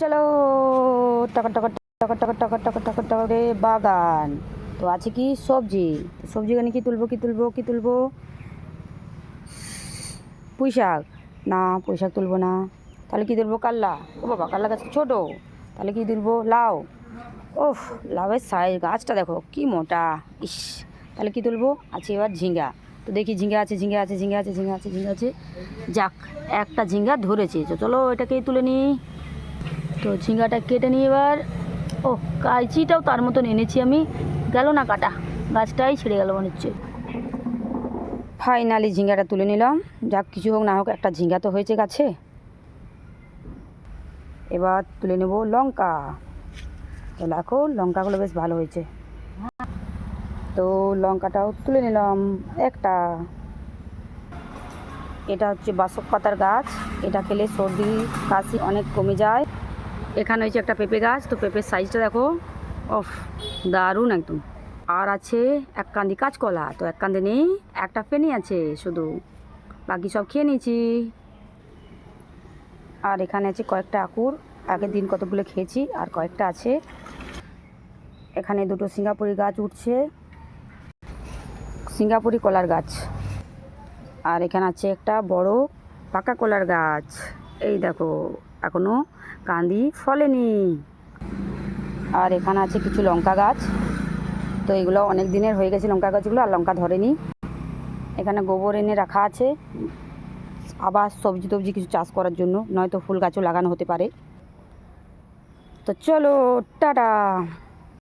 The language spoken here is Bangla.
চলো টাকা টাকা টাকা টাকা টাকা টাকা টাকা টাকা রে বাগান তো আছে কি সবজি সবজি এখানে কি তুলবো কি তুলবো কি তুলবো পুঁই শাক না পুঁই শাক তুলবো না তাহলে কি তুলবো কাল্লা ও বাবা কাল্লা গাছ ছোটো তাহলে কি তুলবো লাউ ওফ লাউয়ের সাইজ গাছটা দেখো কি মোটা ইস তাহলে কি তুলবো আছে এবার ঝিঙ্গা তো দেখি ঝিঙ্গা আছে ঝিঙ্গা আছে ঝিঙ্গা আছে ঝিঙ্গা আছে ঝিঙ্গা আছে যাক একটা ঝিঙ্গা ধরেছে চলো এটাকেই তুলে নিই তো ঝিঙ্গাটা কেটে নিয়ে এবার ও কাঁচিটাও তার মতন এনেছি আমি। গেল না কাটা, গাছটাই ছেড়ে গেল মনে হচ্ছে। ফাইনালি ঝিঙ্গাটা তুলে নিলাম। যাক, কিছু হোক না হোক, একটা ঝিঙ্গা তো হয়েছে গাছে। এবার তুলে নেব লঙ্কা। তো দেখো, লঙ্কাগুলো বেশ ভালো হয়েছে। তো লঙ্কাটাও তুলে নিলাম একটা। এটা হচ্ছে বাসক পাতার গাছ। এটা খেলে সর্দি, কাশি অনেক কমে যায়। এখানে হয়েছে একটা পেঁপে গাছ, তো পেঁপের সাইজটা দেখো। অফ দারুণ একদম। আর আছে এক কান্দি কাঁচকলা, তো এক কান্দে নেই, একটা ফেনি আছে শুধু। বাকি সব খেয়ে নিয়েছি। আর এখানে আছে কয়েকটা আকুর, আগের দিন কতগুলো খেয়েছি, আর কয়েকটা আছে। এখানে দুটো সিঙ্গাপুরি গাছ উঠছে। সিঙ্গাপুরি কলার গাছ। আর এখানে আছে একটা বড় পাকা কলার গাছ। এই দেখো, এখনও কান্দি ফলেনি। আর এখানে আছে কিছু লঙ্কা গাছ। তো এগুলো অনেক দিনের হয়ে গেছে লঙ্কা গাছগুলো, আর লঙ্কা ধরেনি। এখানে গোবর এনে রাখা আছে। আবার সবজি টবজি কিছু চাষ করার জন্য, নয়তো ফুল গাছও লাগানো হতে পারে। তো চলো, টাটা।